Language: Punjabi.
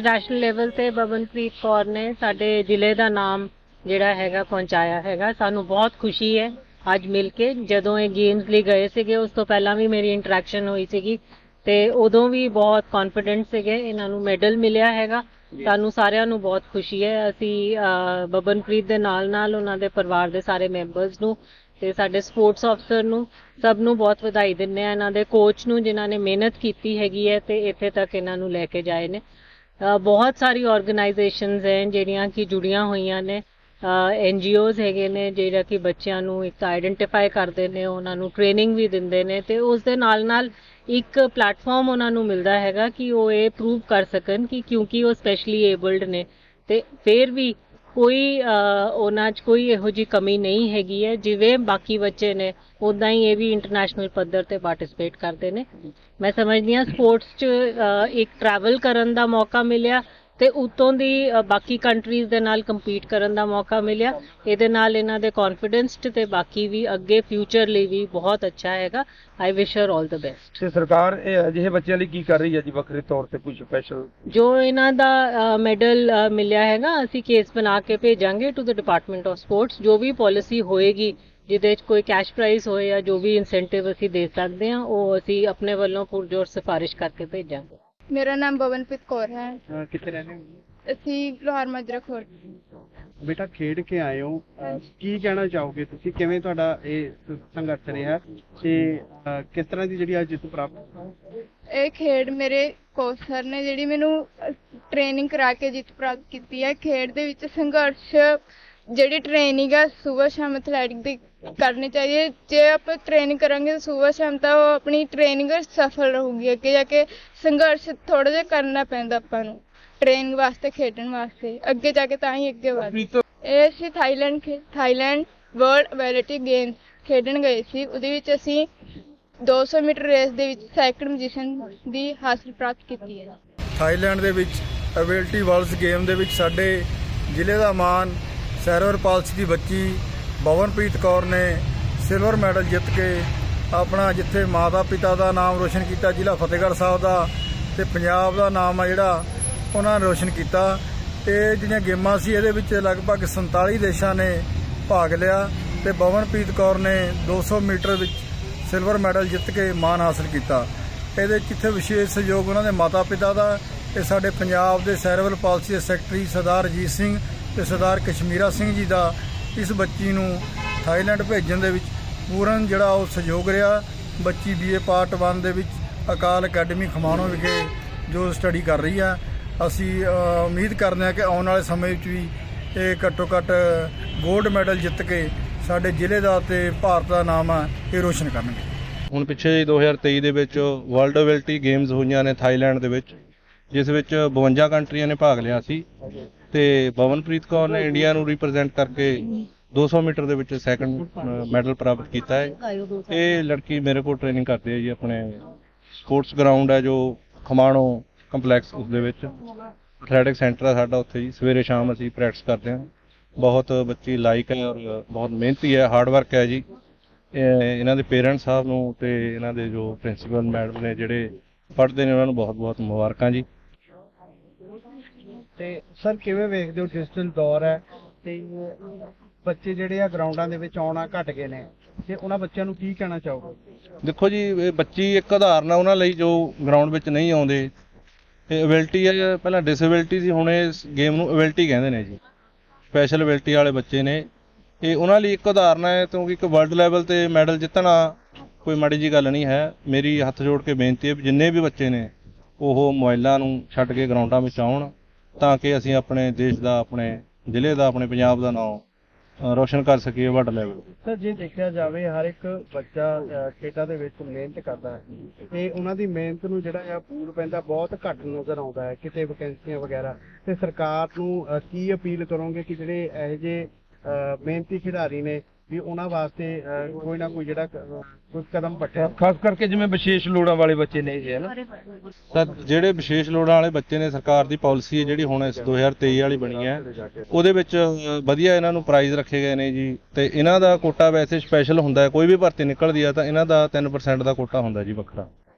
ਇੰਟਰਨੈਸ਼ਨਲ ਲੈਵਲ ਤੇ ਬਵਨਪ੍ਰੀਤ ਕੌਰ ਨੇ ਸਾਡੇ ਜ਼ਿਲ੍ਹੇ ਦਾ ਨਾਮ ਜਿਹੜਾ ਹੈਗਾ ਪਹੁੰਚਾਇਆ ਹੈਗਾ। ਸਾਨੂੰ ਬਹੁਤ ਖੁਸ਼ੀ ਹੈ ਅੱਜ ਮਿਲ ਕੇ। ਜਦੋਂ ਇਹ ਗੇਮਸ ਲਈ ਗਏ ਸੀਗੇ ਉਸ ਤੋਂ ਪਹਿਲਾਂ ਵੀ ਮੇਰੀ ਇੰਟਰੈਕਸ਼ਨ ਹੋਈ ਸੀਗੀ ਤੇ ਉਦੋਂ ਵੀ ਬਹੁਤ ਕੌਨਫੀਡੈਂਟ ਸੀਗੇ ਇਹਨਾਂ ਨੂੰ ਮੈਡਲ ਮਿਲਿਆ ਹੈਗਾ। ਸਾਨੂੰ ਸਾਰਿਆਂ ਨੂੰ ਬਹੁਤ ਖੁਸ਼ੀ ਹੈ। ਅਸੀਂ ਬਬਨਪ੍ਰੀਤ ਦੇ ਨਾਲ ਨਾਲ ਉਹਨਾਂ ਦੇ ਪਰਿਵਾਰ ਦੇ ਸਾਰੇ ਮੈਂਬਰਸ ਨੂੰ ਤੇ ਸਾਡੇ ਸਪੋਰਟਸ ਅਫਸਰ ਨੂੰ ਸਭ ਨੂੰ ਬਹੁਤ ਵਧਾਈ ਦਿੰਦੇ ਆ ਇਹਨਾਂ ਦੇ ਕੋਚ ਨੂੰ ਜਿਨ੍ਹਾਂ ਨੇ ਮਿਹਨਤ ਕੀਤੀ ਹੈਗੀ ਹੈ ਤੇ ਇੱਥੇ ਤੱਕ ਇਹਨਾਂ ਨੂੰ ਲੈ ਕੇ ਜਾਏ ਨੇ। ਬਹੁਤ ਸਾਰੀ ਆਰਗੇਨਾਈਜੇਸ਼ਨਸ ਹੈ, ਜਿਹੜੀਆਂ ਕਿ ਜੁੜੀਆਂ ਹੋਈਆਂ ਨੇ। ਐਨ ਜੀਓਜ਼ ਹੈਗੇ ਨੇ, ਜਿਹੜਾ ਕਿ ਬੱਚਿਆਂ ਨੂੰ ਇੱਕ ਆਈਡੈਂਟੀਫਾਈ ਕਰਦੇ ਨੇ, ਉਹਨਾਂ ਨੂੰ ਟ੍ਰੇਨਿੰਗ ਵੀ ਦਿੰਦੇ ਨੇ ਤੇ ਉਸ ਦੇ ਨਾਲ ਨਾਲ ਇੱਕ ਪਲੇਟਫਾਰਮ ਉਹਨਾਂ ਨੂੰ ਮਿਲਦਾ ਹੈਗਾ ਕਿ ਉਹ ਇਹ ਪ੍ਰੂਵ ਕਰ ਸਕਣ ਕਿ ਕਿਉਂਕਿ ਉਹ ਸਪੈਸ਼ਲੀ ਏਬਲਡ ਨੇ। ਤੇ ਫਿਰ ਵੀ ਕੋਈ ਉਹਨਾਂ 'ਚ ਕੋਈ ਇਹੋ ਜੀ ਕਮੀ ਨਹੀਂ ਹੈਗੀ ਹੈ, ਜਿਵੇਂ ਬਾਕੀ ਬੱਚੇ ਨੇ ਉਦਾਂ ਹੀ ਇਹ ਵੀ ਇੰਟਰਨੈਸ਼ਨਲ ਪੱਧਰ ਤੇ ਪਾਰਟਿਸਿਪੇਟ ਕਰਦੇ ਨੇ। ਮੈਂ ਸਮਝਦੀ ਹਾਂ ਸਪੋਰਟਸ 'ਚ ਇੱਕ ਟਰੈਵਲ ਕਰਨ ਦਾ ਮੌਕਾ ਮਿਲਿਆ ਤੇ ਉਤੋਂ ਦੀ ਬਾਕੀ ਕੰਟਰੀਜ਼ ਦੇ ਨਾਲ ਕੰਪੀਟ ਕਰਨ ਦਾ ਮੌਕਾ ਮਿਲਿਆ। ਇਹਦੇ ਨਾਲ ਇਹਨਾਂ ਦੇ ਕੌਨਫੀਡੈਂਸ ਤੇ ਬਾਕੀ ਵੀ ਅੱਗੇ ਫਿਊਚਰ ਲਈ ਵੀ ਬਹੁਤ ਅੱਛਾ ਹੈਗਾ। ਆਈ ਵਿਸ਼ ਹਰ 올 ਦ ਬੈਸਟ ਤੇ ਸਰਕਾਰ ਇਹ ਅਜਿਹੇ ਬੱਚਿਆਂ ਲਈ ਕੀ ਕਰ ਰਹੀ ਹੈ ਜੀ ਵੱਖਰੇ ਤੌਰ ਤੇ ਕੋਈ ਸਪੈਸ਼ਲ ਜੋ ਇਹਨਾਂ ਦਾ ਮੈਡਲ ਮਿਲਿਆ ਹੈਗਾ ਅਸੀਂ ਕੇਸ ਬਣਾ ਕੇ ਭੇਜਾਂਗੇ to the department of sports ਜੋ ਵੀ ਪਾਲਿਸੀ ਹੋਏਗੀ ਜਿਹਦੇ ਵਿੱਚ ਕੋਈ ਕੈਸ਼ ਪ੍ਰਾਈਜ਼ ਹੋਏ ਜਾਂ ਜੋ ਵੀ ਇਨਸੈਂਟਿਵ ਅਸੀਂ ਦੇ ਸਕਦੇ ਹਾਂ ਉਹ ਅਸੀਂ ਆਪਣੇ ਵੱਲੋਂ ਪੁਰਜੋਰ ਸਿਫਾਰਿਸ਼ ਕਰਕੇ ਭੇਜਾਂਗੇ। ਮੇਰਾ ਨਾਮ ਬਵਨਪ੍ਰੀਤ ਕੌਰ ਹੈ। ਕਿੱਥੇ ਰਹਿੰਦੇ ਹੋ? ਅਸੀਂ ਲੋਹਾਰ ਮਾਜਰਾ ਖੋਰ। ਬੇਟਾ ਖੇਡ ਕੇ ਆਏ ਹੋ। ਅਹ ਕੀ ਕਹਿਣਾ ਚਾਹੋਗੇ ਤੁਸੀਂ? ਕਿਵੇਂ ਤੁਹਾਡਾ ਇਹ ਸ- ਸੰਘਰਸ਼ ਰਿਹਾ? ਤੇ ਅਹ ਕਿਸ ਤਰ੍ਹਾਂ ਦੀ ਜਿਹੜੀ ਅੱਜ ਜਿੱਤ ਪ੍ਰਾਪਤ ਇਹ ਖੇਡ ਮੇਰੇ ਕੋਚ ਸਰ ਨੇ ਜਿਹੜੀ ਮੈਨੂੰ ਟ੍ਰੇਨਿੰਗ ਕਰਾ ਕੇ ਜਿੱਤ ਪ੍ਰਾਪਤ ਕੀਤੀ ਹੈ। ਖੇਡ ਦੇ ਵਿੱਚ ਸੰਘਰਸ਼ ਜਿਹੜੀ ਟ੍ਰੇਨਿੰਗ ਹੈ ਸਵੇਰ ਸ਼ਾਮ ਐਥਲੈਟਿਕ ਦੀ ਕਰਨੀ ਚਾਹੀਦੀ ਹੈ। ਜੇ ਆਪਾਂ ਟ੍ਰੇਨਿੰਗ ਕਰਾਂਗੇ ਤਾਂ ਸਵੇਰ ਸ਼ਾਮ ਤਾਂ ਉਹ ਆਪਣੀ ਟ੍ਰੇਨਿੰਗ ਸਫਲ ਰਹੂਗੀ। ਅੱਗੇ ਜਾ ਕੇ ਸੰਘਰਸ਼ ਥੋੜਾ ਜਿਹਾ ਕਰਨਾ ਪੈਂਦਾ ਆਪਾਂ ਨੂੰ। ਟ੍ਰੇਨਿੰਗ ਵਾਸਤੇ ਖੇਡਣ ਵਾਸਤੇ। ਅੱਗੇ ਜਾ ਕੇ ਤਾਂ ਹੀ ਅੱਗੇ ਵਧ। ਇਹ ਅਸੀਂ ਥਾਈਲੈਂਡ ਥਾਈਲੈਂਡ ਵਰਲਡ ਵੈਲਿਟੀ ਗੇਮਸ ਖੇਡਣ ਗਏ ਸੀ। ਉਹਦੇ ਵਿੱਚ ਅਸੀਂ 200 ਮੀਟਰ ਰੇਸ ਦੇ ਵਿੱਚ ਸੈਕੰਡ ਪੋਜੀਸ਼ਨ ਦੀ ਹਾਸਲ ਪ੍ਰਾਪਤ ਕੀਤੀ ਹੈ। ਥਾਈਲੈਂਡ ਦੇ ਵਿੱਚ ਅਬਿਲਟੀ ਵਰਲਡਸ ਗੇਮ ਦੇ ਵਿੱਚ ਸਾਡੇ ਜ਼ਿਲ੍ਹੇ ਦਾ ਮਾਣ ਸੈਰਵਰ ਪਾਲਸ ਦੀ ਬੱਚੀ ਬਵਨਪ੍ਰੀਤ ਕੌਰ ਨੇ ਸਿਲਵਰ ਮੈਡਲ ਜਿੱਤ ਕੇ ਆਪਣਾ ਜਿੱਥੇ ਮਾਤਾ ਪਿਤਾ ਦਾ ਨਾਮ ਰੋਸ਼ਨ ਕੀਤਾ, ਜ਼ਿਲ੍ਹਾ ਫਤਿਹਗੜ੍ਹ ਸਾਹਿਬ ਦਾ ਤੇ ਪੰਜਾਬ ਦਾ ਨਾਮ ਆ ਜਿਹੜਾ, ਉਹਨਾਂ ਨੇ ਰੋਸ਼ਨ ਕੀਤਾ। ਤੇ ਜਿਹੜੀਆਂ ਗੇਮਾਂ ਸੀ, ਇਹਦੇ ਵਿੱਚ ਲਗਭਗ 47 ਦੇਸ਼ਾਂ ਨੇ ਭਾਗ ਲਿਆ ਤੇ ਬਵਨਪ੍ਰੀਤ ਕੌਰ ਨੇ 200 ਮੀਟਰ ਵਿੱਚ ਸਿਲਵਰ ਮੈਡਲ ਜਿੱਤ ਕੇ ਮਾਣ ਹਾਸਲ ਕੀਤਾ। ਇਹਦੇ 'ਚ ਵਿਸ਼ੇਸ਼ ਸਹਿਯੋਗ ਉਹਨਾਂ ਦੇ ਮਾਤਾ ਪਿਤਾ ਦਾ ਤੇ ਸਾਡੇ ਪੰਜਾਬ ਦੇ ਸੈਰਵਲ ਪਾਲਿਸੀ ਸੈਕਟਰੀ ਸਰਦਾਰ ਅਜੀਤ ਸਿੰਘ ਤੇ ਸਰਦਾਰ ਕਸ਼ਮੀਰਾ ਸਿੰਘ ਜੀ ਦਾ ਇਸ ਬੱਚੀ ਨੂੰ ਥਾਈਲੈਂਡ ਭੇਜਣ ਦੇ ਵਿੱਚ ਪੂਰਨ ਜਿਹੜਾ ਉਹ ਸਹਿਯੋਗ ਰਿਹਾ। ਬੱਚੀ ਬੀਏ ਪਾਰਟ 1 ਦੇ ਵਿੱਚ ਅਕਾਲ ਅਕੈਡਮੀ ਖਮਾਣੋ ਵਿਖੇ ਜੋ ਸਟੱਡੀ ਕਰ ਰਹੀ ਆ। ਅਸੀਂ ਉਮੀਦ ਕਰਦੇ ਹਾਂ ਕਿ ਆਉਣ ਵਾਲੇ ਸਮੇਂ ਵਿੱਚ ਵੀ ਇਹ ਘੱਟੋ ਘੱਟ 골ਡ ਮੈਡਲ ਜਿੱਤ ਕੇ ਸਾਡੇ ਜ਼ਿਲ੍ਹੇ ਦਾ ਤੇ ਭਾਰਤ ਦਾ ਨਾਮ ਆ, ਇਹ ਰੋਸ਼ਨ ਕਰਨਗੇ। ਹੁਣ ਪਿੱਛੇ ਜਿਹੇ 2023 ਦੇ ਵਿੱਚ ਵਰਲਡ ਅਬਿਲਟੀ ਗੇਮਸ ਹੋਈਆਂ ਨੇ ਥਾਈਲੈਂਡ ਦੇ ਵਿੱਚ। ਜਿਸ ਵਿੱਚ 52 ਕੰਟਰੀਆਂ ਨੇ ਭਾਗ ਲਿਆ ਸੀ ਤੇ ਬਵਨਪ੍ਰੀਤ ਕੌਰ ਨੇ ਇੰਡੀਆ ਨੂੰ ਰਿਪਰੈਜ਼ੈਂਟ ਕਰਕੇ 200 ਮੀਟਰ ਦੇ ਵਿੱਚ ਸੈਕੰਡ ਮੈਡਲ ਪ੍ਰਾਪਤ ਕੀਤਾ ਹੈ। ਇਹ ਲੜਕੀ ਮੇਰੇ ਕੋਲ ਟ੍ਰੇਨਿੰਗ ਕਰਦੀ ਹੈ ਜੀ ਆਪਣੇ ਸਪੋਰਟਸ ਗਰਾਊਂਡ ਹੈ ਜੋ ਖਮਾਣੋ ਕੰਪਲੈਕਸ ਉਸ ਦੇ ਵਿੱਚ। ਐਥਲੈਟਿਕ ਸੈਂਟਰ ਹੈ ਸਾਡਾ ਉੱਥੇ ਜੀ। ਸਵੇਰੇ ਸ਼ਾਮ ਅਸੀਂ ਪ੍ਰੈਕਟਿਸ ਕਰਦੇ ਹਾਂ। ਬਹੁਤ ਬੱਚੀ ਲਾਇਕ ਹੈ ਔਰ ਬਹੁਤ ਮਿਹਨਤੀ ਹੈ ਹਾਰਡ ਵਰਕ ਹੈ ਜੀ। ਇਹ ਇਹਨਾਂ ਦੇ ਪੇਰੈਂਟਸ ਸਾਹਿਬ ਨੂੰ ਤੇ ਇਹਨਾਂ ਦੇ ਜੋ ਪ੍ਰਿੰਸੀਪਲ ਮੈਡਮ ਨੇ ਜਿਹੜੇ ਪੜ੍ਹਦੇ ਨੇ ਉਹਨਾਂ ਨੂੰ ਬਹੁਤ ਬਹੁਤ ਮੁਬਾਰਕਾਂ ਜੀ। ਤੇ ਸਰ, ਕਿਵੇਂ ਵੇਖਦੇ ਹੋ ਡਿਜੀਟਲ ਦੌਰ ਹੈ? ਤੇ ਬੱਚੇ ਜਿਹੜੇ ਆ ਗਰਾਊਂਡਾਂ ਦੇ ਵਿੱਚ ਆਉਣਾ ਘਟ ਗਏ ਨੇ। ਤੇ ਉਹਨਾਂ ਬੱਚਿਆਂ ਨੂੰ ਕੀ ਕਹਿਣਾ ਚਾਹੋਗੇ? ਦੇਖੋ ਜੀ, ਇਹ ਬੱਚੀ ਇੱਕ ਉਦਾਹਰਨ ਆ ਉਹਨਾਂ ਲਈ ਜੋ ਗਰਾਊਂਡ ਵਿੱਚ ਨਹੀਂ ਆਉਂਦੇ। ਇਹ ਐਬਿਲਿਟੀ ਹੈ, ਪਹਿਲਾਂ ਡਿਸੇਬਿਲਿਟੀ ਸੀ, ਹੁਣ ਇਸ ਗੇਮ ਨੂੰ ਅਬਿਲਟੀ ਕਹਿੰਦੇ ਨੇ ਜੀ। ਸਪੈਸ਼ਲ ਅਬਿਲਟੀ ਵਾਲੇ ਬੱਚੇ ਨੇ। ਇਹ ਉਹਨਾਂ ਲਈ ਇੱਕ ਉਦਾਹਰਨ ਹੈ, ਕਿਉਂਕਿ ਇੱਕ ਵਰਲਡ ਲੈਵਲ ਤੇ ਮੈਡਲ ਜਿੱਤਣਾ ਕੋਈ ਮਾੜੀ ਜੀ ਗੱਲ ਨਹੀਂ ਹੈ। ਮੇਰੀ ਹੱਥ ਜੋੜ ਕੇ ਬੇਨਤੀ ਹੈ ਵੀ ਜਿੰਨੇ ਵੀ ਬੱਚੇ ਨੇ, ਉਹ ਮੋਬਾਈਲਾਂ ਨੂੰ ਛੱਡ ਕੇ ਗਰਾਊਂਡਾਂ ਵਿੱਚ ਆਉਣ। ਤਾਂ ਕਿ ਅਸੀਂ ਆਪਣੇ ਦੇਸ਼ ਦਾ ਆਪਣੇ ਜ਼ਿਲ੍ਹੇ ਦਾ ਆਪਣੇ ਪੰਜਾਬ ਦਾ ਨਾਮ ਰੋਸ਼ਨ ਕਰ ਸਕੀਏ ਵਰਲਡ ਲੈਵਲ ਸਰ ਜੇ ਦੇਖਿਆ ਜਾਵੇ ਹਰ ਇੱਕ ਬੱਚਾ ਅਹ, ਖੇਡਾਂ ਦੇ ਵਿੱਚ ਮਿਹਨਤ ਕਰਦਾ ਹੈ ਤੇ ਉਹਨਾਂ ਦੀ ਮਿਹਨਤ ਨੂੰ ਜਿਹੜਾ ਆ ਪੂਰ ਪੈਂਦਾ ਬਹੁਤ ਘੱਟ ਨਜ਼ਰ ਆਉਂਦਾ ਹੈ ਕਿਤੇ ਵੈਕੈਂਸੀਆਂ ਵਗੈਰਾ। ਤੇ ਸਰਕਾਰ ਨੂੰ ਅਹ, ਕੀ ਅਪੀਲ ਕਰੋਗੇ ਕਿ ਜਿਹੜੇ ਇਹੋ ਜਿਹੇ ਅਹ, ਮਿਹਨਤੀ ਖਿਡਾਰੀ ਨੇ ਵੀ ਉਹਨਾਂ ਵਾਸਤੇ ਅਹ, ਕੋਈ ਨਾ ਕੋਈ ਜਿਹੜਾ ਕ- ਕੋਈ ਕਦਮ ਪੱਟਿਆ ਖਾਸ ਕਰਕੇ ਜਿਵੇਂ ਵਿਸ਼ੇਸ਼ ਲੋੜਾਂ ਵਾਲੇ ਬੱਚੇ ਨੇ ਜੀ ਹੈ ਨਾ? ਤਾਂ ਜਿਹੜੇ ਵਿਸ਼ੇਸ਼ ਲੋੜਾਂ ਵਾਲੇ ਬੱਚੇ ਨੇ ਸਰਕਾਰ ਦੀ ਪਾਲਿਸੀ ਹੈ ਜਿਹੜੀ ਹੁਣ ਇਸ 2023 ਵਾਲੀ ਬਣੀ ਹੈ ਉਹਦੇ ਵਿੱਚ ਅ, ਵਧੀਆ ਇਹਨਾਂ ਨੂੰ ਪ੍ਰਾਈਜ਼ ਰੱਖੇ ਗਏ ਨੇ ਜੀ। ਤੇ ਇਹਨਾਂ ਦਾ ਕੋਟਾ ਵੈਸੇ ਸਪੈਸ਼ਲ ਹੁੰਦਾ ਹੈ ਕੋਈ ਵੀ ਭਰਤੀ ਨਿਕਲਦੀ ਆ ਤਾਂ ਇਹਨਾਂ ਦਾ 3% ਦਾ ਕੋਟਾ ਹੁੰਦਾ ਜੀ ਵੱਖਰਾ।